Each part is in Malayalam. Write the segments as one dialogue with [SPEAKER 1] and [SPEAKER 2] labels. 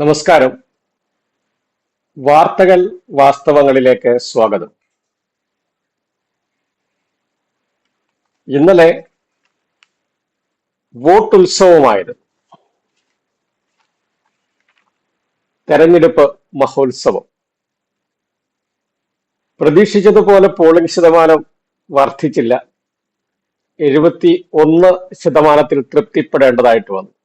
[SPEAKER 1] നമസ്കാരം. വാർത്തകൾ വാസ്തവങ്ങളിലേക്ക് സ്വാഗതം. ഇന്നലെ വോട്ട് വോട്ടുത്സവമായിരുന്നു. തെരഞ്ഞെടുപ്പ് മഹോത്സവം. പ്രതീക്ഷിച്ചതുപോലെ പോളിംഗ് ശതമാനം വർദ്ധിച്ചില്ല. എഴുപത്തി ഒന്ന് ശതമാനത്തിൽ തൃപ്തിപ്പെടേണ്ടതായിട്ട് വന്നു.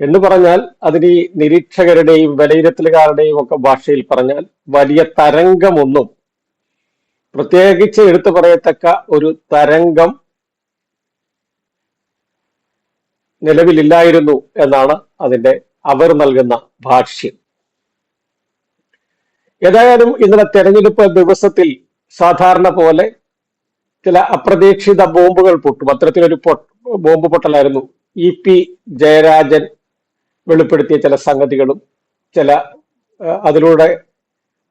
[SPEAKER 1] എന്ന് പറഞ്ഞാൽ അതിന് നിരീക്ഷകരുടെയും വിലയിരുത്തലുകാരുടെയും ഒക്കെ ഭാഷയിൽ പറഞ്ഞാൽ വലിയ തരംഗമൊന്നും പ്രത്യേകിച്ച് എടുത്തു പറയത്തക്ക ഒരു തരംഗം നിലവിലില്ലായിരുന്നു എന്നാണ് അതിന്റെ അവർ നൽകുന്ന ഭാഷ്യം. ഏതായാലും ഇന്നലെ തെരഞ്ഞെടുപ്പ് ദിവസത്തിൽ സാധാരണ പോലെ ചില അപ്രതീക്ഷിത ബോംബുകൾ പൊട്ടും. അത്തരത്തിലൊരു ബോംബ് പൊട്ടലായിരുന്നു ഇ പി ജയരാജൻ വെളിപ്പെടുത്തിയ ചില സംഗതികളും ചില അതിലൂടെ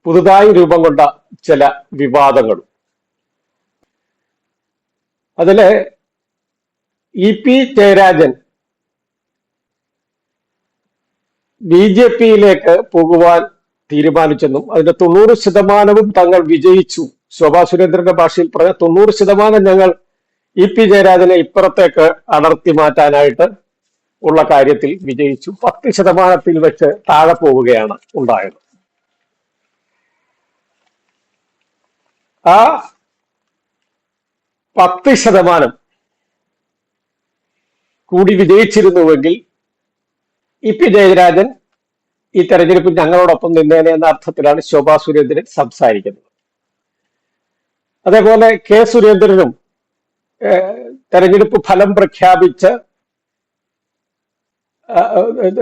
[SPEAKER 1] പുതുതായി രൂപം കൊണ്ട ചില വിവാദങ്ങളും. അതിൽ E P Jayarajan B J പിയിലേക്ക് പോകുവാൻ തീരുമാനിച്ചെന്നും അതിന്റെ തൊണ്ണൂറ് ശതമാനവും തങ്ങൾ വിജയിച്ചു. ശോഭാ സുരേന്ദ്രന്റെ ഭാഷയിൽ പറഞ്ഞ തൊണ്ണൂറ് ശതമാനം ഞങ്ങൾ ഇ പി ജയരാജനെ ഇപ്പുറത്തേക്ക് അടർത്തി മാറ്റാനായിട്ട് ഉള്ള കാര്യത്തിൽ വിജയിച്ചു. പത്ത് ശതമാനത്തിൽ വെച്ച് താഴെ പോവുകയാണ് ഉണ്ടായത്. ആ പത്ത് ശതമാനം കൂടി വിജയിച്ചിരുന്നുവെങ്കിൽ ഇ പി ജയരാജൻ ഈ തെരഞ്ഞെടുപ്പിൽ ഞങ്ങളോടൊപ്പം നിന്നേനെ എന്ന അർത്ഥത്തിലാണ് ശോഭാ സുരേന്ദ്രൻ സംസാരിക്കുന്നത്. അതേപോലെ കെ സുരേന്ദ്രനും തെരഞ്ഞെടുപ്പ് ഫലം പ്രഖ്യാപിച്ച്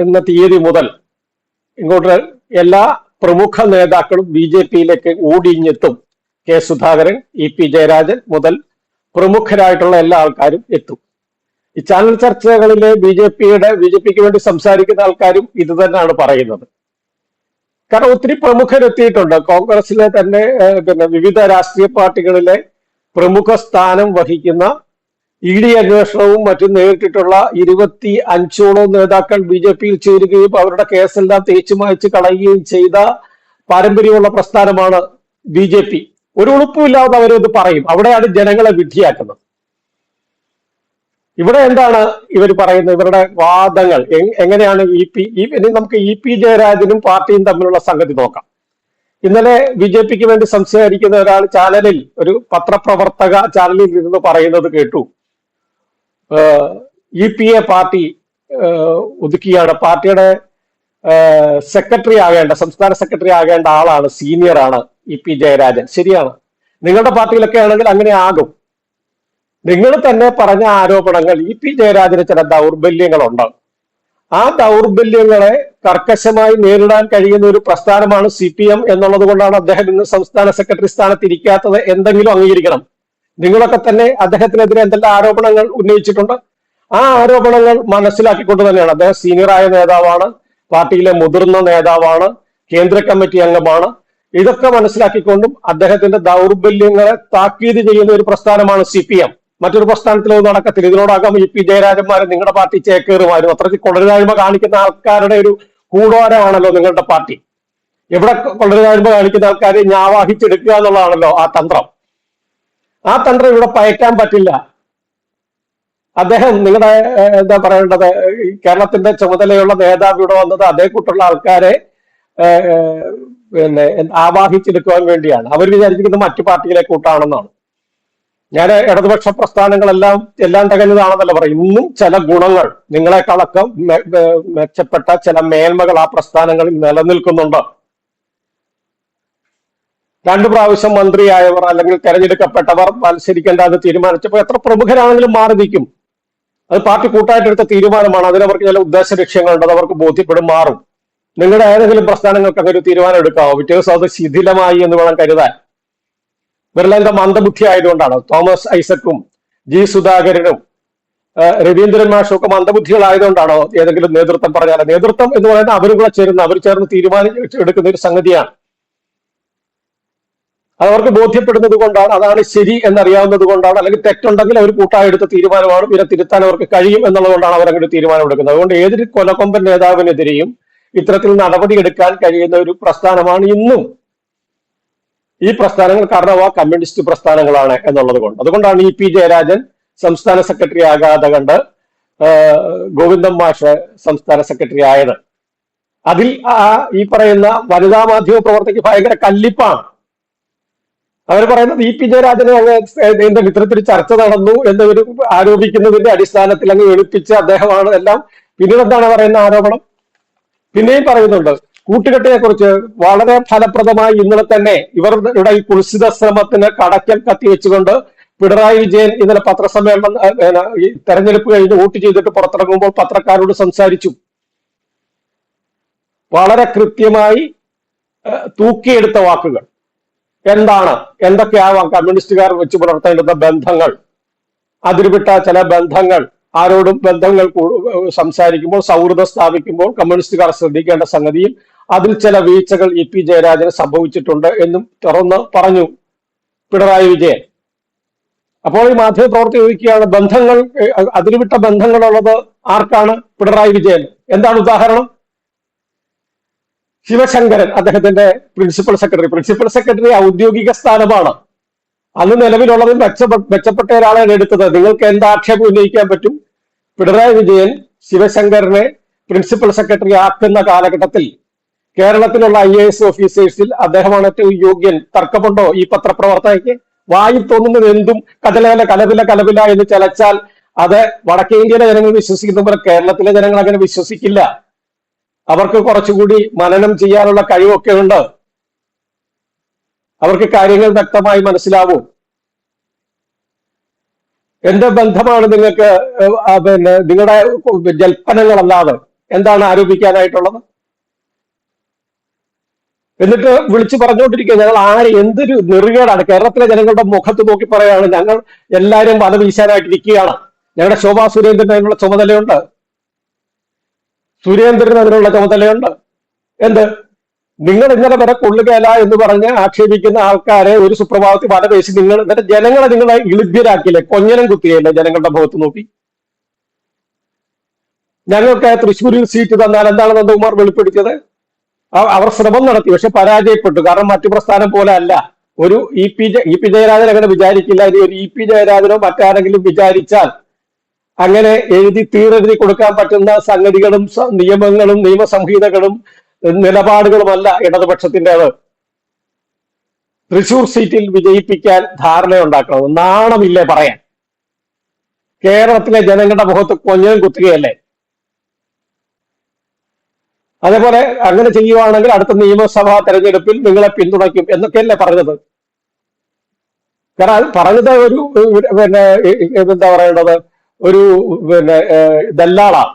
[SPEAKER 1] എന്ന തീയതി മുതൽ ഇങ്ങോട്ട് എല്ലാ പ്രമുഖ നേതാക്കളും ബി ജെ പിയിലേക്ക് ഓടിഞ്ഞെത്തും K Sudhakaran E P Jayarajan മുതൽ പ്രമുഖരായിട്ടുള്ള എല്ലാ ആൾക്കാരും എത്തും. ഈ ചാനൽ ചർച്ചകളിലെ ബി ജെ പിയുടെ ബി ജെ പിക്ക് വേണ്ടി സംസാരിക്കുന്ന ആൾക്കാരും ഇത് തന്നെയാണ് പറയുന്നത്. കാരണം ഒത്തിരി പ്രമുഖരെത്തിയിട്ടുണ്ട്. കോൺഗ്രസിലെ തന്നെ പിന്നെ വിവിധ രാഷ്ട്രീയ പാർട്ടികളിലെ പ്രമുഖ സ്ഥാനം വഹിക്കുന്ന ഇ ഡി അന്വേഷണവും മറ്റും നേരിട്ടിട്ടുള്ള ഇരുപത്തി അഞ്ചോളം നേതാക്കൾ ബി ജെ പിയിൽ ചേരുകയും അവരുടെ കേസെല്ലാം തേച്ചു മായച്ച് കളയുകയും ചെയ്ത പാരമ്പര്യമുള്ള പ്രസ്ഥാനമാണ് ബി ജെ പി. ഒരു ഉളുപ്പുമില്ലാതെ അവരത് പറയും. അവിടെയാണ് ജനങ്ങളെ വിധിയാക്കുന്നത് ഇവിടെ എന്താണ് ഇവർ പറയുന്നത്? ഇവരുടെ വാദങ്ങൾ. എങ്ങനെയാണ് ഇ പി ഇനി നമുക്ക് ഇ പി ജയരാജനും പാർട്ടിയും തമ്മിലുള്ള സംഗതി നോക്കാം. ഇന്നലെ ബി ജെ പിക്ക് വേണ്ടി സംസാരിക്കുന്ന ഒരാൾ ചാനലിൽ ഒരു പത്രപ്രവർത്തക ചാനലിൽ ഇരുന്ന് പറയുന്നത് കേട്ടു. ഇ പി എ പാർട്ടി ഒതുക്കിയാണ്. പാർട്ടിയുടെ സെക്രട്ടറി ആകേണ്ട സംസ്ഥാന സെക്രട്ടറി ആകേണ്ട ആളാണ് സീനിയർ ആണ് ഇ പി ജയരാജൻ. ശരിയാണ്. നിങ്ങളുടെ പാർട്ടിയിലൊക്കെ ആണെങ്കിൽ അങ്ങനെ ആകും. നിങ്ങൾ തന്നെ പറഞ്ഞ ആരോപണങ്ങൾ ഇ പി ജയരാജന് ചില ദൗർബല്യങ്ങളുണ്ട്. ആ ദൗർബല്യങ്ങളെ കർക്കശമായി നേരിടാൻ കഴിയുന്ന ഒരു പ്രസ്ഥാനമാണ് സി പി എം എന്നുള്ളത് കൊണ്ടാണ് അദ്ദേഹം ഇന്ന് സംസ്ഥാന സെക്രട്ടറി സ്ഥാനത്ത് ഇരിക്കാത്തത്. എന്തെങ്കിലും അംഗീകരിക്കണം. നിങ്ങളൊക്കെ തന്നെ അദ്ദേഹത്തിനെതിരെ എന്തെല്ലാം ആരോപണങ്ങൾ ഉന്നയിച്ചിട്ടുണ്ട്? ആ ആരോപണങ്ങൾ മനസ്സിലാക്കിക്കൊണ്ട് തന്നെയാണ്. അദ്ദേഹം സീനിയറായ നേതാവാണ് പാർട്ടിയിലെ മുതിർന്ന നേതാവാണ് കേന്ദ്ര കമ്മിറ്റി അംഗമാണ്. ഇതൊക്കെ മനസ്സിലാക്കിക്കൊണ്ടും അദ്ദേഹത്തിന്റെ ദൗർബല്യങ്ങളെ താക്കീത് ചെയ്യുന്ന ഒരു പ്രസ്ഥാനമാണ് സി പി എം. മറ്റൊരു പ്രസ്ഥാനത്തിലൊന്നും നടക്കത്തില്ല. ഇതിനോടകം ഇ പി ജയരാജന്മാരും നിങ്ങളുടെ പാർട്ടി ചേക്കേറുമാരും അത്രയ്ക്ക് കൊള്ളരുതായ്മ കാണിക്കുന്ന ആൾക്കാരുടെ ഒരു കൂടോരമാണല്ലോ നിങ്ങളുടെ പാർട്ടി. എവിടെ കൊള്ളരുതായ്മ കാണിക്കുന്ന ആൾക്കാരെ ഞാവാഹിച്ചെടുക്കുക എന്നുള്ളതാണല്ലോ ആ തന്ത്രം. ആ തന്ത്രം ഇവിടെ പയറ്റാൻ പറ്റില്ല. അദ്ദേഹം നിങ്ങളുടെ എന്താ പറയേണ്ടത്? കേരളത്തിന്റെ ചുമതലയുള്ള നേതാവ് ഇവിടെ വന്നത് അതേ കൂട്ടുള്ള ആൾക്കാരെ പിന്നെ ആവാഹിച്ചെടുക്കുവാൻ വേണ്ടിയാണ്. അവർ വിചാരിച്ചിരിക്കുന്നത് മറ്റു പാർട്ടിയിലെ കൂട്ടാണെന്നാണ്. ഞാൻ ഇടതുപക്ഷ പ്രസ്ഥാനങ്ങളെല്ലാം എല്ലാം തികഞ്ഞതാണെന്നല്ല പറയും ഇന്നും ചില ഗുണങ്ങൾ നിങ്ങളെക്കാളൊക്കെ മെച്ചപ്പെട്ട ചില മേന്മകൾ ആ പ്രസ്ഥാനങ്ങളിൽ നിലനിൽക്കുന്നുണ്ട്. രണ്ടു പ്രാവശ്യം മന്ത്രിയായവർ അല്ലെങ്കിൽ തെരഞ്ഞെടുക്കപ്പെട്ടവർ മത്സരിക്കേണ്ടത് തീരുമാനിച്ചപ്പോൾ എത്ര പ്രമുഖരാണെങ്കിലും മാറി നിൽക്കും. അത് പാർട്ടി കൂട്ടായിട്ടെടുത്ത തീരുമാനമാണ്. അതിനവർക്ക് ചില ഉദ്ദേശ ലക്ഷ്യങ്ങളുണ്ട് അത് അവർക്ക് ബോധ്യപ്പെടും മാറും. നിങ്ങളുടെ ഏതെങ്കിലും പ്രസ്ഥാനങ്ങൾക്ക് അങ്ങനെ ഒരു തീരുമാനം എടുക്കാമോ പിറ്റേ ദിവസം അത് ശിഥിലമായി എന്ന് വേണം കരുതാൻ. ബിർലന്റെ മന്ദബുദ്ധി ആയതുകൊണ്ടാണ് തോമസ് ഐസക്കും ജി സുധാകരനും രവീന്ദ്രൻ മാഷും ഒക്കെ മന്ദബുദ്ധികളായതുകൊണ്ടാണോ ഏതെങ്കിലും നേതൃത്വം പറഞ്ഞാൽ. നേതൃത്വം എന്ന് പറയുന്നത് അവരും കൂടെ ചേരുന്ന അവർ ചേർന്ന് തീരുമാനം എടുക്കുന്ന ഒരു സംഗതിയാണ്. അവർക്ക് ബോധ്യപ്പെടുന്നത് കൊണ്ടാണ് അതാണ് ശരി എന്നറിയാവുന്നത് കൊണ്ടാണ് അല്ലെങ്കിൽ തെറ്റുണ്ടെങ്കിൽ അവർ കൂട്ടായെടുത്ത തീരുമാനമാണ് ഇവരെ തിരുത്താൻ അവർക്ക് കഴിയും എന്നുള്ളത് കൊണ്ടാണ് അവർ അങ്ങനെ തീരുമാനം എടുക്കുന്നത്. അതുകൊണ്ട് ഏതൊരു കൊലക്കൊമ്പൻ നേതാവിനെതിരെയും ഇത്തരത്തിൽ നടപടി എടുക്കാൻ കഴിയുന്ന ഒരു പ്രസ്ഥാനമാണ് ഇന്നും. ഈ പ്രസ്ഥാനങ്ങൾ കാരണവ കമ്മ്യൂണിസ്റ്റ് പ്രസ്ഥാനങ്ങളാണ് എന്നുള്ളത് കൊണ്ട്. അതുകൊണ്ടാണ് ഇ പി ജയരാജൻ സംസ്ഥാന സെക്രട്ടറി ആകാതെ കണ്ട് ആ, ഗോവിന്ദൻ മാഷ് സംസ്ഥാന സെക്രട്ടറി ആയത്. അതിൽ ആ ഈ പറയുന്ന വനിതാ മാധ്യമ പ്രവർത്തകർക്ക് ഭയങ്കര കല്ലിപ്പാണ്. അവർ പറയുന്നത് ഇ പി ജയരാജനെ അങ്ങ് എന്റെ മിത്രത്തിൽ ചർച്ച നടന്നു എന്നവർ ആരോപിക്കുന്നതിന്റെ അടിസ്ഥാനത്തിൽ അങ്ങ് എളുപ്പിച്ച് അദ്ദേഹമാണ് എല്ലാം. പിന്നീട് എന്താണ് പറയുന്ന ആരോപണം? പിന്നെയും പറയുന്നുണ്ട് കൂട്ടുകെട്ടിനെ കുറിച്ച് വളരെ ഫലപ്രദമായി ഇന്നലെ തന്നെ ഇവരുടെ ഈ കുൽസിത ശ്രമത്തിന് കടക്കൽ കത്തിവെച്ചുകൊണ്ട് പിണറായി വിജയൻ ഇന്നലെ പത്രസമ്മേളനം തെരഞ്ഞെടുപ്പ് കഴിഞ്ഞ് വോട്ട് ചെയ്തിട്ട് പുറത്തിറങ്ങുമ്പോൾ പത്രക്കാരോട് സംസാരിച്ചു. വളരെ കൃത്യമായി തൂക്കിയെടുത്ത വാക്കുകൾ. എന്താണ്? എന്തൊക്കെയാവാം കമ്മ്യൂണിസ്റ്റുകാർ വെച്ച് പുലർത്തേണ്ടുന്ന ബന്ധങ്ങൾ? അതിരുവിട്ട ചില ബന്ധങ്ങൾ. ആരോടും ബന്ധങ്ങൾ സംസാരിക്കുമ്പോൾ സൗഹൃദം സ്ഥാപിക്കുമ്പോൾ കമ്മ്യൂണിസ്റ്റുകാർ ശ്രദ്ധിക്കേണ്ട സംഗതിയും അതിൽ ചില വീഴ്ചകൾ ഇ പി ജയരാജന് സംഭവിച്ചിട്ടുണ്ട് എന്നും തുറന്ന് പറഞ്ഞു. പിണറായി വിജയൻ. അപ്പോൾ ഈ മാധ്യമപ്രവർത്തി ചോദിക്കുകയാണ് ബന്ധങ്ങൾ അതിരുവിട്ട ബന്ധങ്ങളുള്ളത് ആർക്കാണ്? പിണറായി വിജയൻ എന്താണ് ഉദാഹരണം? ശിവശങ്കരൻ അദ്ദേഹത്തിന്റെ പ്രിൻസിപ്പൽ സെക്രട്ടറി പ്രിൻസിപ്പൽ സെക്രട്ടറി ഔദ്യോഗിക സ്ഥാനമാണ്. അന്ന് നിലവിലുള്ളത് മെച്ചപ്പെട്ട ഒരാളാണ് എടുത്തത്. നിങ്ങൾക്ക് എന്ത് ആക്ഷേപം ഉന്നയിക്കാൻ പറ്റും? പിണറായി വിജയൻ ശിവശങ്കരനെ പ്രിൻസിപ്പൽ സെക്രട്ടറി ആക്കുന്ന കാലഘട്ടത്തിൽ കേരളത്തിലുള്ള ഐ എ എസ് ഓഫീസേഴ്സിൽ അദ്ദേഹമാണ് ഏറ്റവും യോഗ്യൻ. തർക്കമുണ്ടോ ഈ പത്രപ്രവർത്തകയ്ക്ക്? വായി തോന്നുന്നത് എന്തും കടലേല കലവില കലവില എന്ന് ചലച്ചാൽ അത് വടക്കേ ഇന്ത്യയിലെ ജനങ്ങൾ വിശ്വസിക്കുന്ന പോലെ കേരളത്തിലെ ജനങ്ങൾ അങ്ങനെ വിശ്വസിക്കില്ല. അവർക്ക് കുറച്ചുകൂടി മനനം ചെയ്യാനുള്ള കഴിവൊക്കെ ഉണ്ട്. അവർക്ക് കാര്യങ്ങൾ വ്യക്തമായി മനസ്സിലാവും. എന്റെ ബന്ധമാണ് നിങ്ങൾക്ക് പിന്നെ നിങ്ങളുടെ ജൽപ്പനങ്ങളല്ലാതെ എന്താണ് ആരോപിക്കാനായിട്ടുള്ളത്? എന്നിട്ട് വിളിച്ചു പറഞ്ഞുകൊണ്ടിരിക്കുക ഞങ്ങൾ ആര് എന്തൊരു നെറുകേടാണ്. കേരളത്തിലെ ജനങ്ങളുടെ മുഖത്ത് നോക്കി പറയുകയാണ് ഞങ്ങൾ എല്ലാവരും വല വീശാനായിട്ടിരിക്കുകയാണ് ഞങ്ങളുടെ ശോഭാ സുരേന്ദ്രൻ അതിനുള്ള ചുമതലയുണ്ട്. സുരേന്ദ്രൻ അതിനുള്ള ചുമതലയുണ്ട്. എന്ത്? നിങ്ങൾ ഇന്നലെ വരെ കൊള്ളുകയല്ല എന്ന് പറഞ്ഞ് ആക്ഷേപിക്കുന്ന ആൾക്കാരെ ഒരു സുപ്രഭാതത്തിൽ വല പേശി നിങ്ങൾ എന്നിട്ട് ജനങ്ങളെ നിങ്ങളെ ഇളിഭ്യരാക്കിയില്ലേ കൊഞ്ഞനം കുത്തിയല്ലേ ജനങ്ങളുടെ മുഖത്ത് നോക്കി? ഞങ്ങൾക്ക് തൃശ്ശൂരിൽ സീറ്റ് തന്നാൽ എന്താണ് നന്ദകുമാർ വെളിപ്പെടുത്തിയത്? അവർ ശ്രമം നടത്തി പക്ഷെ പരാജയപ്പെട്ടു. കാരണം മറ്റു പ്രസ്ഥാനം പോലെ അല്ല. ഒരു E P E P Jayarajan അങ്ങനെ വിചാരിക്കില്ല. ഒരു ഇ പി ജയരാജനോ മറ്റാരെങ്കിലും വിചാരിച്ചാൽ അങ്ങനെ എഴുതി തീരെഴുതി കൊടുക്കാൻ പറ്റുന്ന സംഗതികളും നിയമങ്ങളും നിയമസംഹിതകളും നിലപാടുകളുമല്ല ഇടതുപക്ഷത്തിന്റെത്. തൃശൂർ സീറ്റിൽ വിജയിപ്പിക്കാൻ ധാരണയുണ്ടാക്കണം. നാണമില്ലേ പറയാൻ? കേരളത്തിലെ ജനങ്ങളുടെ മുഖത്ത് കൊഞ്ഞും കുത്തുകയല്ലേ? അതേപോലെ അങ്ങനെ ചെയ്യുവാണെങ്കിൽ അടുത്ത നിയമസഭാ തെരഞ്ഞെടുപ്പിൽ നിങ്ങളെ പിന്തുണയ്ക്കും എന്നൊക്കെയല്ലേ പറഞ്ഞത്. കാരണം പറഞ്ഞത് ഒരു പിന്നെ എന്താ പറയേണ്ടത്? ഒരു പിന്നെ ദല്ലാളാണ്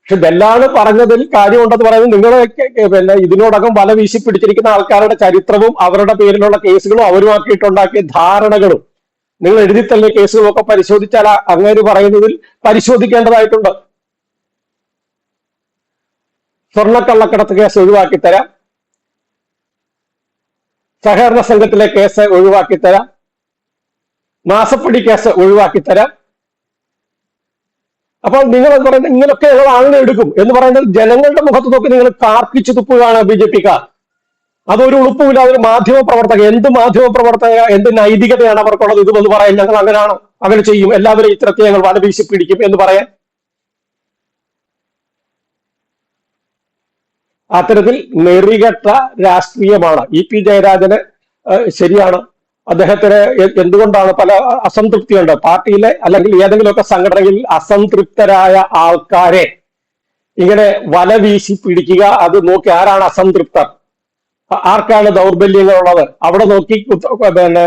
[SPEAKER 1] പക്ഷെ ദല്ലാൾ പറഞ്ഞതിൽ കാര്യമുണ്ടെന്ന് പറയുന്നത് നിങ്ങൾ പിന്നെ ഇതിനോടകം വല വീശി പിടിച്ചിരിക്കുന്ന ആൾക്കാരുടെ ചരിത്രവും അവരുടെ പേരിലുള്ള കേസുകളും അവരുമാക്കിയിട്ടുണ്ടാക്കിയ ധാരണകളും നിങ്ങൾ എഴുതി തള്ളിയ കേസുകളും ഒക്കെ പരിശോധിച്ചാൽ അങ്ങേര് പറയുന്നതിൽ പരിശോധിക്കേണ്ടതായിട്ടുണ്ട്. സ്വർണക്കള്ളക്കടത്ത് കേസ് ഒഴിവാക്കി തരാം. സഹകരണ സംഘത്തിലെ കേസ് ഒഴിവാക്കി തരാം. മാസപ്പടി കേസ് ഒഴിവാക്കി തരാം. അപ്പോൾ നിങ്ങൾ പറയുന്നത് ഞങ്ങൾ ആളുകളെ എടുക്കും എന്ന് പറയുന്നത് ജനങ്ങളുടെ മുഖത്ത് നോക്കി നിങ്ങൾ കാർക്കിച്ചു തുപ്പുകയാണ് ബി ജെ പിക്കാർ അതൊരു ഉളുപ്പുമില്ലാതെ ഒരു മാധ്യമ പ്രവർത്തക എന്ത് മാധ്യമ പ്രവർത്തക എന്ത് നൈതികതയാണ് അവർക്കുള്ളത്? ഇതുമെന്ന് പറയാൻ ഞങ്ങൾ അങ്ങനെയാണോ അങ്ങനെ ചെയ്യും. എല്ലാവരും ഇത്രത്തെ ഞങ്ങൾ വല വീശി പിടിക്കും എന്ന് പറയാൻ. അത്തരത്തിൽ നെറികെട്ട രാഷ്ട്രീയമാണ് ഇ പി ജയരാജന് ശരിയാണ്. അദ്ദേഹത്തിന് എന്തുകൊണ്ടാണ് പല അസംതൃപ്തിയുണ്ട്? പാർട്ടിയിലെ അല്ലെങ്കിൽ ഏതെങ്കിലുമൊക്കെ സംഘടനയിൽ അസംതൃപ്തരായ ആൾക്കാരെ ഇങ്ങനെ വല വീശി പിടിക്കുക അത് നോക്കി ആരാണ് അസംതൃപ്തർ? ആർക്കാണ് ദൗർബല്യങ്ങളുള്ളത്? അവിടെ നോക്കി പിന്നെ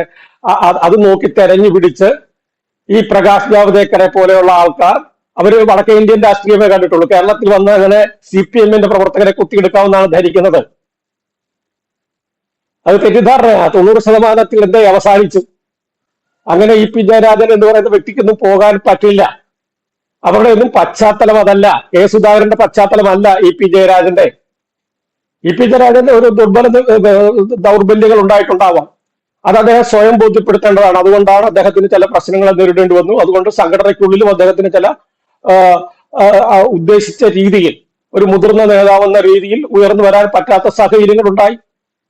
[SPEAKER 1] അത് നോക്കി തെരഞ്ഞു പിടിച്ച് ഈ പ്രകാശ് ജാവ്ദേക്കറെ പോലെയുള്ള ആൾക്കാർ അവർ വടക്കേ ഇന്ത്യൻ രാഷ്ട്രീയമേ കണ്ടിട്ടുള്ളൂ. കേരളത്തിൽ വന്ന് അങ്ങനെ സി പി എമ്മിന്റെ പ്രവർത്തകരെ കുത്തിയെടുക്കാമെന്നാണ് ധരിക്കുന്നത്. അത് തെറ്റിദ്ധാരണയാണ് തൊണ്ണൂറ് ശതമാനത്തിൽ എന്തേ അവസാനിച്ചു? അങ്ങനെ ഇ പി ജയരാജൻ എന്ന് പറയുന്ന വ്യക്തിക്കൊന്നും പോകാൻ പറ്റില്ല. അവരുടെ ഒന്നും പശ്ചാത്തലം അതല്ല. കെ സുധാകരന്റെ പശ്ചാത്തലമല്ല ഇ പി ജയരാജന്റെ ഇ പി ജയരാജന്റെ ഒരു ദുർബല ദൗർബല്യങ്ങൾ ഉണ്ടായിട്ടുണ്ടാവാം. അത് അദ്ദേഹം സ്വയം ബോധ്യപ്പെടുത്തേണ്ടതാണ്. അതുകൊണ്ടാണ് അദ്ദേഹത്തിന് ചില പ്രശ്നങ്ങൾ നേരിടേണ്ടി വന്നു. അതുകൊണ്ട് സംഘടനയ്ക്കുള്ളിലും അദ്ദേഹത്തിന് ചില ഉദ്ദേശിച്ച രീതിയിൽ ഒരു മുതിർന്ന നേതാവെന്ന രീതിയിൽ ഉയർന്നു വരാൻ പറ്റാത്ത സാഹചര്യങ്ങൾ ഉണ്ടായി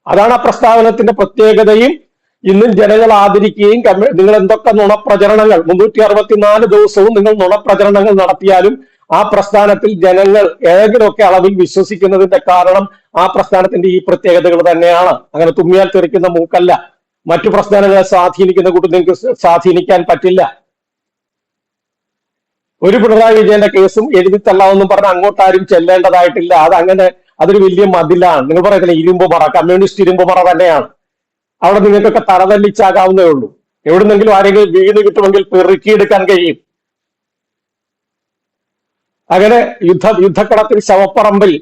[SPEAKER 1] അതാണ് ആ പ്രസ്താവനത്തിന്റെ പ്രത്യേകതയും ഇന്നും ജനങ്ങൾ ആദരിക്കുകയും നിങ്ങൾ എന്തൊക്കെ നുണപ്രചരണങ്ങൾ മുന്നൂറ്റി അറുപത്തിനാല് ദിവസവും നിങ്ങൾ നുണപ്രചരണങ്ങൾ നടത്തിയാലും ആ പ്രസ്ഥാനത്തിൽ ജനങ്ങൾ ഏതെങ്കിലുമൊക്കെ അളവിൽ വിശ്വസിക്കുന്നതിന്റെ കാരണം ആ പ്രസ്ഥാനത്തിന്റെ ഈ പ്രത്യേകതകൾ തന്നെയാണ്. അങ്ങനെ തുമ്മിയാൽ തെറിക്കുന്ന മൂക്കല്ല. മറ്റു പ്രസ്ഥാനങ്ങളെ സ്വാധീനിക്കുന്ന കൂട്ടി നിങ്ങൾക്ക് സ്വാധീനിക്കാൻ പറ്റില്ല. ഒരു പിണറായി വിജയന്റെ കേസും എഴുതിത്തള്ളാമെന്നും പറഞ്ഞ് അങ്ങോട്ടാരും ചെല്ലേണ്ടതായിട്ടില്ല. അത് അങ്ങനെ അതൊരു വലിയ മതിലാണ്. നിങ്ങൾ പറയത്തില്ല ഇരുമ്പ് മറ കമ്മ്യൂണിസ്റ്റ് ഇരുമ്പ് മറ തന്നെയാണ്. അവിടെ നിങ്ങൾക്കൊക്കെ തലതല്ലിച്ചാകാവുന്നേ ഉള്ളൂ. എവിടുന്നെങ്കിലും ആരെങ്കിലും വീണ് കിട്ടുമെങ്കിൽ പെറുക്കിയെടുക്കാൻ കഴിയും. അങ്ങനെ യുദ്ധ യുദ്ധക്കളത്തിൽ ശവപ്പറമ്പിൽ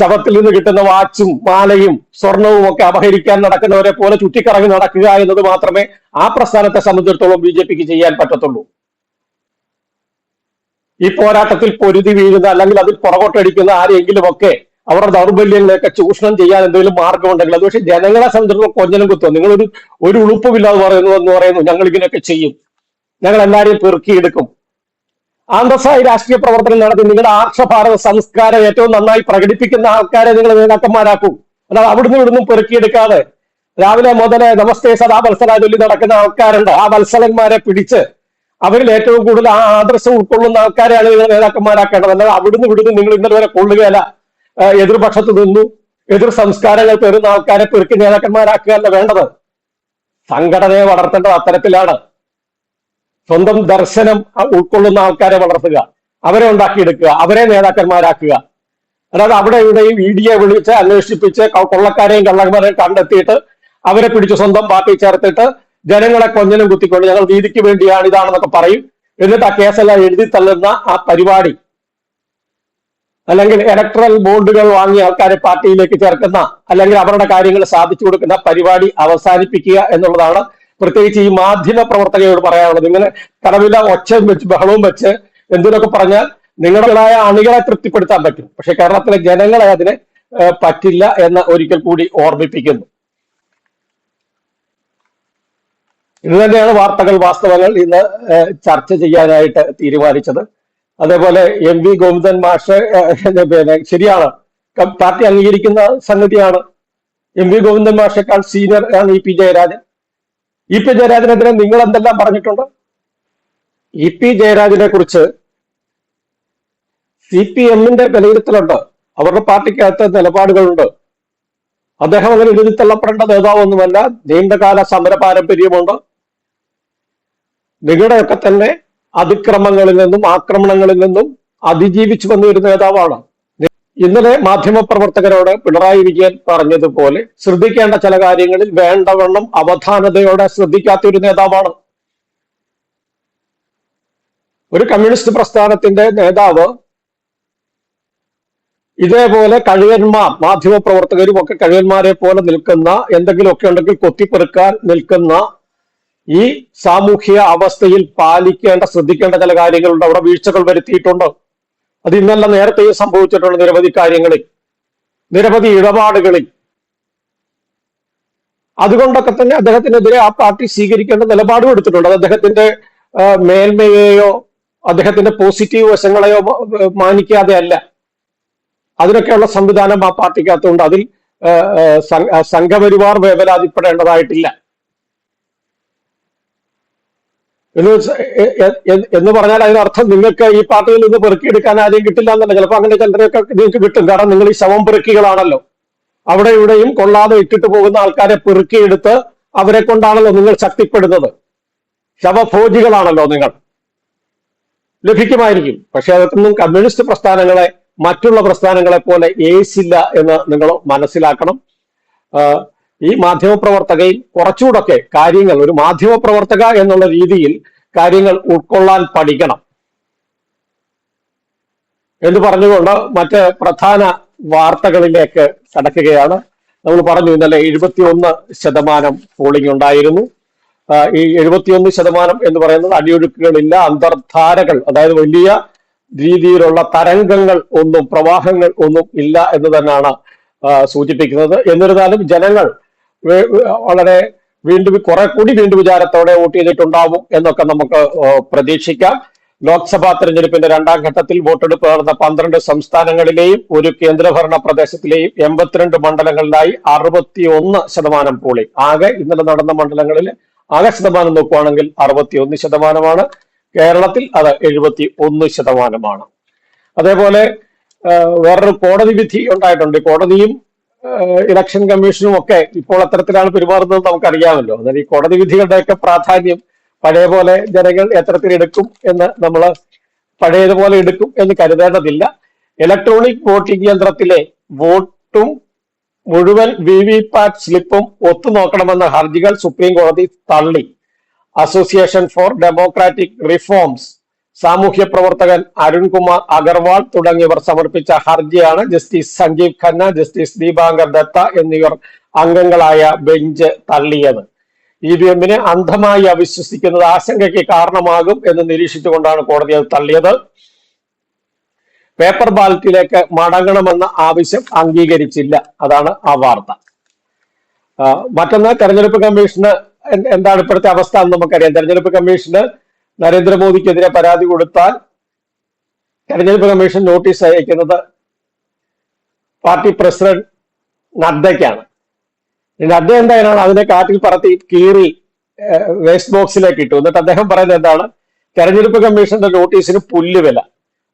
[SPEAKER 1] ശവത്തിൽ നിന്ന് കിട്ടുന്ന വാച്ചും മാലയും സ്വർണവും ഒക്കെ അപഹരിക്കാൻ നടക്കുന്നവരെ പോലെ ചുറ്റിക്കറങ്ങി നടക്കുക എന്നത് മാത്രമേ ആ പ്രസ്ഥാനത്തെ സംബന്ധിച്ചിടത്തോളം ബി ജെ പിക്ക് ചെയ്യാൻ പറ്റത്തുള്ളൂ. ഈ പോരാട്ടത്തിൽ പൊരുതി വീഴുന്ന അല്ലെങ്കിൽ അതിൽ പുറകോട്ടടിക്കുന്ന ആരെങ്കിലും ഒക്കെ അവരുടെ ദൗർബല്യങ്ങളെയൊക്കെ ചൂഷണം ചെയ്യാൻ എന്തെങ്കിലും മാർഗമുണ്ടെങ്കിൽ അത് പക്ഷേ ജനങ്ങളെ സംബന്ധിച്ചിടത്തോളം കൊഞ്ഞനം കുത്തുക നിങ്ങളൊരു ഒരു ഉളുപ്പുമില്ലാതെ പറയുന്നു എന്ന് പറയുന്നു ഞങ്ങൾ ഇങ്ങനെയൊക്കെ ചെയ്യും. ഞങ്ങൾ എല്ലാവരെയും പെറുക്കിയെടുക്കും. അന്തസ്സായി രാഷ്ട്രീയ പ്രവർത്തനം നടത്തി നിങ്ങളുടെ ആർഷഭാരത സംസ്കാരം ഏറ്റവും നന്നായി പ്രകടിപ്പിക്കുന്ന ആൾക്കാരെ നിങ്ങൾ നേതാക്കന്മാരാക്കും. അതായത് അവിടുന്ന് ഇവിടുന്ന് പെറുക്കിയെടുക്കാതെ രാവിലെ മുതലേ നമസ്തേ സദാ വത്സല നടക്കുന്ന ആൾക്കാരുണ്ട്. ആ വത്സലന്മാരെ പിടിച്ച് അവരിൽ ഏറ്റവും കൂടുതൽ ആ ആദർശം ഉൾക്കൊള്ളുന്ന ആൾക്കാരെയാണ് നിങ്ങൾ നേതാക്കന്മാരാക്കേണ്ടത്. അല്ലാതെ അവിടുന്ന് ഇവിടുന്ന് നിങ്ങൾ ഇന്നലെ വരെ കൊള്ളുകയല്ല. എതിർപക്ഷത്ത് നിന്നു. എതിർ സംസ്കാരങ്ങൾ പേരുന്ന ആൾക്കാരെ പെറുക്കി നേതാക്കന്മാരാക്കുകയല്ല വേണ്ടത്. സംഘടനയെ വളർത്തേണ്ടത് അത്തരത്തിലാണ്. സ്വന്തം ദർശനം ഉൾക്കൊള്ളുന്ന ആൾക്കാരെ വളർത്തുക. അവരെ ഉണ്ടാക്കിയെടുക്കുക. അവരെ നേതാക്കന്മാരാക്കുക. അതായത് അവിടെ ഇവിടെയും ഇ ഡിയെ വിളിച്ച് അന്വേഷിപ്പിച്ച് കൊള്ളക്കാരെയും കള്ളന്മാരെയും കണ്ടെത്തിയിട്ട് അവരെ പിടിച്ച് സ്വന്തം പാർട്ടി ചേർത്തിട്ട് ജനങ്ങളെ കൊഞ്ഞനും കുത്തിക്കൊണ്ട് ഞങ്ങൾ നീതിക്ക് വേണ്ടിയാണ് ഇതാണെന്നൊക്കെ പറയും. എന്നിട്ട് ആ കേസെല്ലാം എഴുതി തള്ളുന്ന ആ പരിപാടി അല്ലെങ്കിൽ ഇലക്ട്രൽ ബോണ്ടുകൾ വാങ്ങി ആൾക്കാരെ പാർട്ടിയിലേക്ക് ചേർക്കുന്ന അല്ലെങ്കിൽ അവരുടെ കാര്യങ്ങൾ സാധിച്ചു കൊടുക്കുന്ന പരിപാടി അവസാനിപ്പിക്കുക എന്നുള്ളതാണ്. പ്രത്യേകിച്ച് ഈ മാധ്യമ പ്രവർത്തകരോട് പറയാനുള്ളത്. ഇങ്ങനെ കടവില ഒച്ചയും വെച്ച് ബഹളവും വെച്ച് എന്തിനൊക്കെ പറഞ്ഞാൽ നിങ്ങളുടേതായ അണികളെ തൃപ്തിപ്പെടുത്താൻ പറ്റും. പക്ഷെ കേരളത്തിലെ ജനങ്ങളെ അതിന് പറ്റില്ല എന്ന് ഒരിക്കൽ കൂടി ഓർമ്മിപ്പിക്കുന്നു. ഇത് തന്നെയാണ് വാർത്തകൾ വാസ്തവങ്ങൾ ഇന്ന് ചർച്ച ചെയ്യാനായിട്ട് തീരുമാനിച്ചത്. അതേപോലെ എം വി ഗോവിന്ദൻ മാഷ് പിന്നെ ശരിയാണ്. പാർട്ടി അംഗീകരിക്കുന്ന സംഗതിയാണ്. എം വി ഗോവിന്ദൻ മാഷേക്കാൾ സീനിയർ ആണ് E P Jayarajan. E P ജയരാജനെതിരെ നിങ്ങൾ എന്തെല്ലാം പറഞ്ഞിട്ടുണ്ട്? ഇ പി ജയരാജനെ കുറിച്ച് സി പി എമ്മിന്റെ വിലയിരുത്തലുണ്ട്. അവരുടെ പാർട്ടിക്കകത്ത് നിലപാടുകളുണ്ട്. അദ്ദേഹം അങ്ങനെ എഴുതിത്തള്ളപ്പെടേണ്ട നേതാവൊന്നുമല്ല. നീണ്ടകാല സമര പാരമ്പര്യമുണ്ട് നിങ്ങളുടെയൊക്കെ തന്നെ അതിക്രമങ്ങളിൽ നിന്നും ആക്രമണങ്ങളിൽ നിന്നും അതിജീവിച്ചു വന്ന ഒരു നേതാവാണ്. ഇന്നലെ മാധ്യമപ്രവർത്തകരോട് പിണറായി വിജയൻ പറഞ്ഞതുപോലെ ശ്രദ്ധിക്കേണ്ട ചില കാര്യങ്ങളിൽ വേണ്ടവണ്ണം അവധാനതയോടെ ശ്രദ്ധിക്കാത്ത ഒരു നേതാവാണ്. ഒരു കമ്മ്യൂണിസ്റ്റ് പ്രസ്ഥാനത്തിന്റെ നേതാവ് ഇതേപോലെ കഴിയന്മാർ മാധ്യമപ്രവർത്തകരും ഒക്കെ കഴിയന്മാരെ പോലെ നിൽക്കുന്ന എന്തെങ്കിലുമൊക്കെ ഉണ്ടെങ്കിൽ കൊത്തിപ്പെറുക്കാൻ നിൽക്കുന്ന ഈ സാമൂഹ്യ അവസ്ഥയിൽ പാലിക്കേണ്ട ശ്രദ്ധിക്കേണ്ട ചില കാര്യങ്ങളുണ്ട്. അവിടെ വീഴ്ചകൾ വരുത്തിയിട്ടുണ്ട്. അത് ഇന്നല്ല നേരത്തെയും സംഭവിച്ചിട്ടുള്ള നിരവധി കാര്യങ്ങളിൽ നിരവധി ഇടപാടുകളിൽ. അതുകൊണ്ടൊക്കെ തന്നെ അദ്ദേഹത്തിനെതിരെ ആ പാർട്ടി സ്വീകരിക്കേണ്ട നിലപാടും എടുത്തിട്ടുണ്ട്. അത് അദ്ദേഹത്തിന്റെ മേന്മയെയോ അദ്ദേഹത്തിന്റെ പോസിറ്റീവ് വശങ്ങളെയോ മാനിക്കാതെ അല്ല. അതിനൊക്കെയുള്ള സംവിധാനം ആ പാർട്ടിക്കകത്തുണ്ട്. അതിൽ സംഘപരിവാർ വേവലാതിപ്പെടേണ്ടതായിട്ടില്ല. എന്ന് എന്ന് പറഞ്ഞാൽ അതിനർത്ഥം നിങ്ങൾക്ക് ഈ പാർട്ടിയിൽ നിന്ന് പെറുക്കിയെടുക്കാൻ ആരെയും കിട്ടില്ല എന്നല്ല. ചിലപ്പോൾ അങ്ങനെ ചിലരെയൊക്കെ നിങ്ങൾക്ക് കിട്ടും. കാരണം നിങ്ങൾ ഈ ശവം പെറുക്കികളാണല്ലോ. അവിടെ ഇവിടെയും കൊള്ളാതെ ഇട്ടിട്ട് പോകുന്ന ആൾക്കാരെ പെറുക്കിയെടുത്ത് അവരെ കൊണ്ടാണല്ലോ നിങ്ങൾ ശക്തിപ്പെടുന്നത്. ശവഭോജികളാണല്ലോ നിങ്ങൾ. ലഭിക്കുമായിരിക്കും. പക്ഷെ അതൊന്നും കമ്മ്യൂണിസ്റ്റ് പ്രസ്ഥാനങ്ങളെ മറ്റുള്ള പ്രസ്ഥാനങ്ങളെ പോലെ ഏസില്ല എന്ന് നിങ്ങൾ മനസ്സിലാക്കണം. ഈ മാധ്യമപ്രവർത്തകയിൽ കുറച്ചുകൂടൊക്കെ കാര്യങ്ങൾ ഒരു മാധ്യമപ്രവർത്തക എന്നുള്ള രീതിയിൽ കാര്യങ്ങൾ ഉൾക്കൊള്ളാൻ പഠിക്കണം. എന്ന് പറഞ്ഞുകൊണ്ട് മറ്റ് പ്രധാന വാർത്തകളിലേക്ക് കടക്കുകയാണ്. നമ്മൾ പറഞ്ഞു ഇന്നലെ എഴുപത്തിയൊന്ന് ശതമാനം പോളിംഗ് ഉണ്ടായിരുന്നു. ഈ എഴുപത്തിയൊന്ന് ശതമാനം എന്ന് പറയുന്നത് അടിയൊഴുക്കുകളില്ല അന്തർധാരകൾ അതായത് വലിയ രീതിയിലുള്ള തരംഗങ്ങൾ ഒന്നും പ്രവാഹങ്ങൾ ഒന്നും ഇല്ല എന്ന് തന്നെയാണ് സൂചിപ്പിക്കുന്നത്. എന്നിരുന്നാലും ജനങ്ങൾ വളരെ വീണ്ടും കുറെ കൂടി വീണ്ടും വിചാരത്തോടെ വോട്ട് ചെയ്തിട്ടുണ്ടാവും എന്നൊക്കെ നമുക്ക് പ്രതീക്ഷിക്കാം. ലോക്സഭാ തെരഞ്ഞെടുപ്പിന്റെ രണ്ടാം ഘട്ടത്തിൽ വോട്ടെടുപ്പ് നടന്ന പന്ത്രണ്ട് സംസ്ഥാനങ്ങളിലെയും ഒരു കേന്ദ്രഭരണ പ്രദേശത്തിലെയും എൺപത്തിരണ്ട് മണ്ഡലങ്ങളിലായി അറുപത്തി ഒന്ന് ശതമാനം പോളി ആകെ ഇന്നലെ നടന്ന മണ്ഡലങ്ങളിൽ ആകെ ശതമാനം നോക്കുവാണെങ്കിൽ അറുപത്തി ഒന്ന് ശതമാനമാണ്. കേരളത്തിൽ അത് എഴുപത്തി ഒന്ന് ശതമാനമാണ്. അതേപോലെ വേറൊരു കോടതി വിധി ഉണ്ടായിട്ടുണ്ട്. കോടതിയും ഇലക്ഷൻ കമ്മീഷനും ഒക്കെ ഇപ്പോൾ അത്തരത്തിലാണ് പെരുമാറുന്നത് നമുക്കറിയാമല്ലോ. അതായത് ഈ കോടതി വിധികളുടെയൊക്കെ പ്രാധാന്യം പഴയ പോലെ ജനങ്ങൾ എത്തരത്തിൽ എടുക്കും എന്ന് നമ്മൾ പഴയതുപോലെ എടുക്കും എന്ന് കരുതേണ്ടതില്ല. ഇലക്ട്രോണിക് വോട്ടിംഗ് യന്ത്രത്തിലെ വോട്ടും മുഴുവൻ വി വി പാറ്റ് സ്ലിപ്പും ഒത്തുനോക്കണമെന്ന ഹർജികൾ സുപ്രീം കോടതി തള്ളി. അസോസിയേഷൻ ഫോർ ഡെമോക്രാറ്റിക് റിഫോംസ് സാമൂഹ്യ പ്രവർത്തകൻ അരുൺകുമാർ അഗർവാൾ തുടങ്ങിയവർ സമർപ്പിച്ച ഹർജിയാണ് ജസ്റ്റിസ് സഞ്ജീവ് ഖന്ന ജസ്റ്റിസ് ദീപാങ്കർ ദത്ത എന്നിവർ അംഗങ്ങളായ ബെഞ്ച് തള്ളിയത്. ഇ വി എമ്മിനെ അന്ധമായി അവിശ്വസിക്കുന്നത് ആശങ്കയ്ക്ക് കാരണമാകും എന്ന് നിരീക്ഷിച്ചുകൊണ്ടാണ് കോടതി അത് തള്ളിയത്. പേപ്പർ ബാലറ്റിലേക്ക് മടങ്ങണമെന്ന ആവശ്യം അംഗീകരിച്ചില്ല. അതാണ് ആ വാർത്ത. മറ്റൊന്ന് തെരഞ്ഞെടുപ്പ് കമ്മീഷന് എന്താണ് ഇപ്പോഴത്തെ അവസ്ഥ എന്ന് നമുക്കറിയാം. തെരഞ്ഞെടുപ്പ് കമ്മീഷന് നരേന്ദ്രമോദിക്കെതിരെ പരാതി കൊടുത്താൽ തെരഞ്ഞെടുപ്പ് കമ്മീഷൻ നോട്ടീസ് അയക്കുന്നത് പാർട്ടി പ്രസിഡന്റ് നദ്ദയ്ക്കാണ്. നദ്ദ എന്തായാലും അതിനെ കാറ്റിൽ പറത്തി കീറി വേസ്റ്റ് ബോക്സിലേക്ക് ഇട്ടു. എന്നിട്ട് അദ്ദേഹം പറയുന്നത് എന്താണ്? തെരഞ്ഞെടുപ്പ് കമ്മീഷന്റെ നോട്ടീസിന് പുല്ലുവില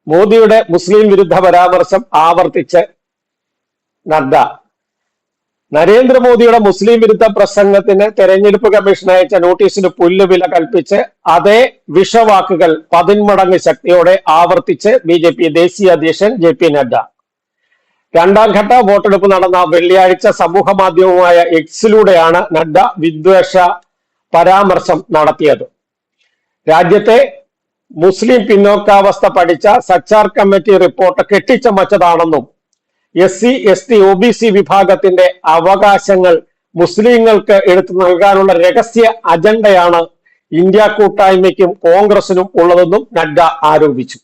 [SPEAKER 1] മോദിയുടെ മുസ്ലിം വിരുദ്ധ പരാമർശം ആവർത്തിച്ച് നദ്ദ നരേന്ദ്രമോദിയുടെ മുസ്ലിം വിരുദ്ധ പ്രസംഗത്തിന് തെരഞ്ഞെടുപ്പ് കമ്മീഷൻ അയച്ച നോട്ടീസിന് പുല്ലുവില കൽപ്പിച്ച് അതേ വിഷവാക്കുകൾ പതിന്മടങ്ങ് ശക്തിയോടെ ആവർത്തിച്ച് ബി ജെ പി ദേശീയ അധ്യക്ഷൻ ജെ പി നഡ്ഡ. രണ്ടാം ഘട്ട വോട്ടെടുപ്പ് നടന്ന വെള്ളിയാഴ്ച സമൂഹ മാധ്യമമായ എക്സിലൂടെയാണ് നഡ്ഡ വിദ്വേഷ പരാമർശം നടത്തിയത്. രാജ്യത്തെ മുസ്ലിം പിന്നോക്കാവസ്ഥ പഠിച്ച Sachar committee report കെട്ടിച്ചമച്ചതാണെന്നും S C S T O B C വിഭാഗത്തിന്റെ അവകാശങ്ങൾ മുസ്ലിങ്ങൾക്ക് എടുത്തു നൽകാനുള്ള രഹസ്യ അജണ്ടയാണ് ഇന്ത്യ കൂട്ടായ്മയ്ക്കും കോൺഗ്രസിനും ഉള്ളതെന്നും നഡ്ഡ ആരോപിച്ചു.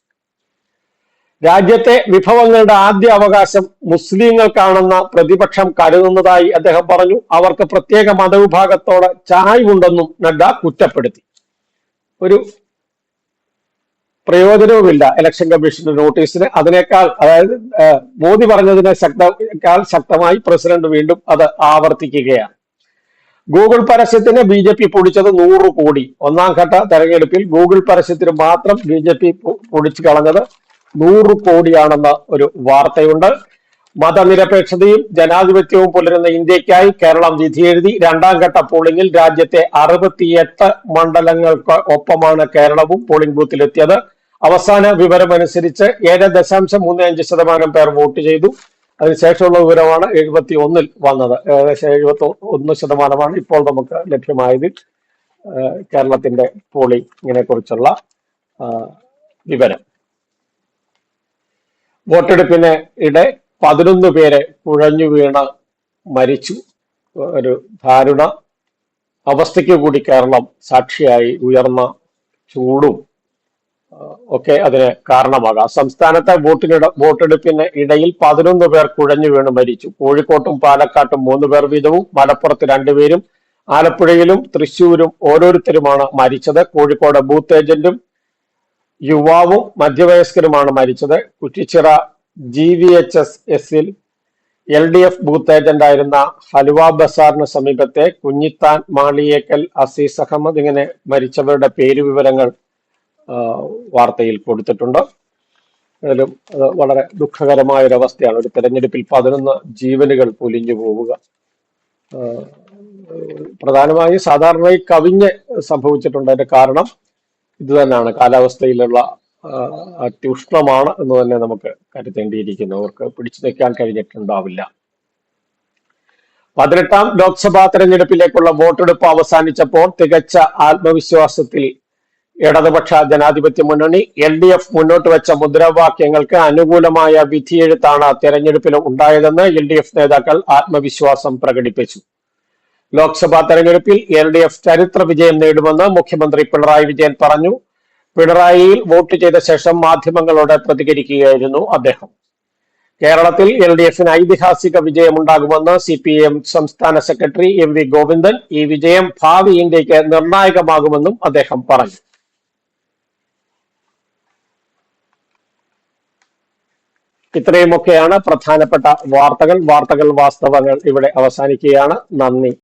[SPEAKER 1] രാജ്യത്തെ വിഭവങ്ങളുടെ ആദ്യ അവകാശം മുസ്ലിങ്ങൾക്കാണെന്ന പ്രതിപക്ഷം കരുതുന്നതായി അദ്ദേഹം പറഞ്ഞു. അവർക്ക് പ്രത്യേക മതവിഭാഗത്തോട് ചായ്വുണ്ടെന്നും നഡ്ഡ കുറ്റപ്പെടുത്തി. ഒരു പ്രയോജനവുമില്ല ഇലക്ഷൻ കമ്മീഷന്റെ നോട്ടീസിന് അതിനേക്കാൾ അതായത് മോദി പറഞ്ഞതിനെ ശക്തേക്കാൾ ശക്തമായി പ്രസിഡന്റ് വീണ്ടും അത് ആവർത്തിക്കുകയാണ്. ഗൂഗിൾ പരസ്യത്തിന് ബി ജെ പി പൊടിച്ചത് നൂറ് കോടി. ഒന്നാം ഘട്ട തെരഞ്ഞെടുപ്പിൽ ഗൂഗിൾ പരസ്യത്തിന് മാത്രം ബി ജെ പി പൊടിച്ചു കളഞ്ഞത് നൂറ് കോടിയാണെന്ന ഒരു വാർത്തയുണ്ട്. മതനിരപേക്ഷതയും ജനാധിപത്യവും പുലരുന്ന ഇന്ത്യക്കായി കേരളം വിധിയെഴുതി രണ്ടാം ഘട്ട പോളിംഗിൽ രാജ്യത്തെ അറുപത്തിയെട്ട് മണ്ഡലങ്ങൾക്ക് ഒപ്പമാണ് കേരളവും പോളിംഗ് ബൂത്തിലെത്തിയത്. അവസാന വിവരമനുസരിച്ച് ഏഴ് ദശാംശം മൂന്ന് അഞ്ച് ശതമാനം പേർ വോട്ട് ചെയ്തു. അതിനുശേഷമുള്ള വിവരമാണ് എഴുപത്തി ഒന്നിൽ വന്നത്. ഏകദേശം എഴുപത്തി ഒന്ന് ശതമാനമാണ് ഇപ്പോൾ നമുക്ക് ലഭ്യമായത്. കേരളത്തിന്റെ പോളിങ്ങിനെ കുറിച്ചുള്ള വിവരം. വോട്ടെടുപ്പിന് ഇടെ പതിനൊന്ന് പേരെ കുഴഞ്ഞു വീണ മരിച്ചു. ഒരു ദാരുണ അവസ്ഥയ്ക്ക് കൂടി കേരളം സാക്ഷിയായി. ഉയർന്ന ചൂടും ഒക്കെ അതിന് കാരണമാകാം. സംസ്ഥാനത്തെ വോട്ടിനിട വോട്ടെടുപ്പിന് ഇടയിൽ പതിനൊന്ന് പേർ കുഴഞ്ഞു വീണ് മരിച്ചു. കോഴിക്കോട്ടും പാലക്കാട്ടും മൂന്ന് പേർ വീതവും മലപ്പുറത്ത് രണ്ടുപേരും ആലപ്പുഴയിലും തൃശൂരും ഓരോരുത്തരുമാണ് മരിച്ചത്. കോഴിക്കോട് ബൂത്ത് ഏജന്റും യുവാവും മധ്യവയസ്കരുമാണ് മരിച്ചത്. Kuttichira G V H S എസിൽ L D F booth agent ആയിരുന്ന ഹലുവ ബസാറിന് സമീപത്തെ കുഞ്ഞിത്താൻ മാളിയേക്കൽ അസീസ് അഹമ്മദ് ഇങ്ങനെ മരിച്ചവരുടെ പേര് വിവരങ്ങൾ വാർത്തയിൽ കൊടുത്തിട്ടുണ്ട്. ഏതായാലും അത് വളരെ ദുഃഖകരമായ ഒരു അവസ്ഥയാണ് ഒരു തെരഞ്ഞെടുപ്പിൽ പതിനൊന്ന് ജീവനുകൾ പൊലിഞ്ഞു പോവുക. പ്രധാനമായും സാധാരണയായി കവിഞ്ഞ് സംഭവിച്ചിട്ടുണ്ട് അതിന്റെ കാരണം ഇത് തന്നെയാണ് കാലാവസ്ഥയിലുള്ള അത്യുഷ്ണമാണ് എന്ന് തന്നെ നമുക്ക് കരുതേണ്ടിയിരിക്കുന്നു. അവർക്ക് പിടിച്ചു നിൽക്കാൻ കഴിഞ്ഞിട്ടുണ്ടാവില്ല. പതിനെട്ടാം ലോക്സഭാ തെരഞ്ഞെടുപ്പിലേക്കുള്ള വോട്ടെടുപ്പ് അവസാനിച്ചപ്പോൾ തികച്ച ആത്മവിശ്വാസത്തിൽ ഇടതുപക്ഷ ജനാധിപത്യ മുന്നണി എൽ ഡി എഫ് മുന്നോട്ട് വെച്ച മുദ്രാവാക്യങ്ങൾക്ക് അനുകൂലമായ വിധിയെഴുത്താണ് തെരഞ്ഞെടുപ്പിൽ ഉണ്ടായതെന്ന് എൽ ഡി എഫ് നേതാക്കൾ ആത്മവിശ്വാസം പ്രകടിപ്പിച്ചു. ലോക്സഭാ തെരഞ്ഞെടുപ്പിൽ എൽ ഡി എഫ് ചരിത്ര വിജയം നേടുമെന്ന് മുഖ്യമന്ത്രി പിണറായി വിജയൻ പറഞ്ഞു. പിണറായിയിൽ വോട്ട് ചെയ്ത ശേഷം മാധ്യമങ്ങളോട് പ്രതികരിക്കുകയായിരുന്നു അദ്ദേഹം. കേരളത്തിൽ എൽ ഡി എഫിന് ഐതിഹാസിക വിജയമുണ്ടാകുമെന്ന് സി പി എം സംസ്ഥാന സെക്രട്ടറി എം വി ഗോവിന്ദൻ ഈ വിജയം ഭാവി ഇന്ത്യയ്ക്ക് നിർണായകമാകുമെന്നും അദ്ദേഹം പറഞ്ഞു. ഇത്രയുമൊക്കെയാണ് പ്രധാനപ്പെട്ട വാർത്തകൾ. വാർത്തകൾ വാസ്തവങ്ങൾ ഇവിടെ അവസാനിക്കുകയാണ്. നന്ദി.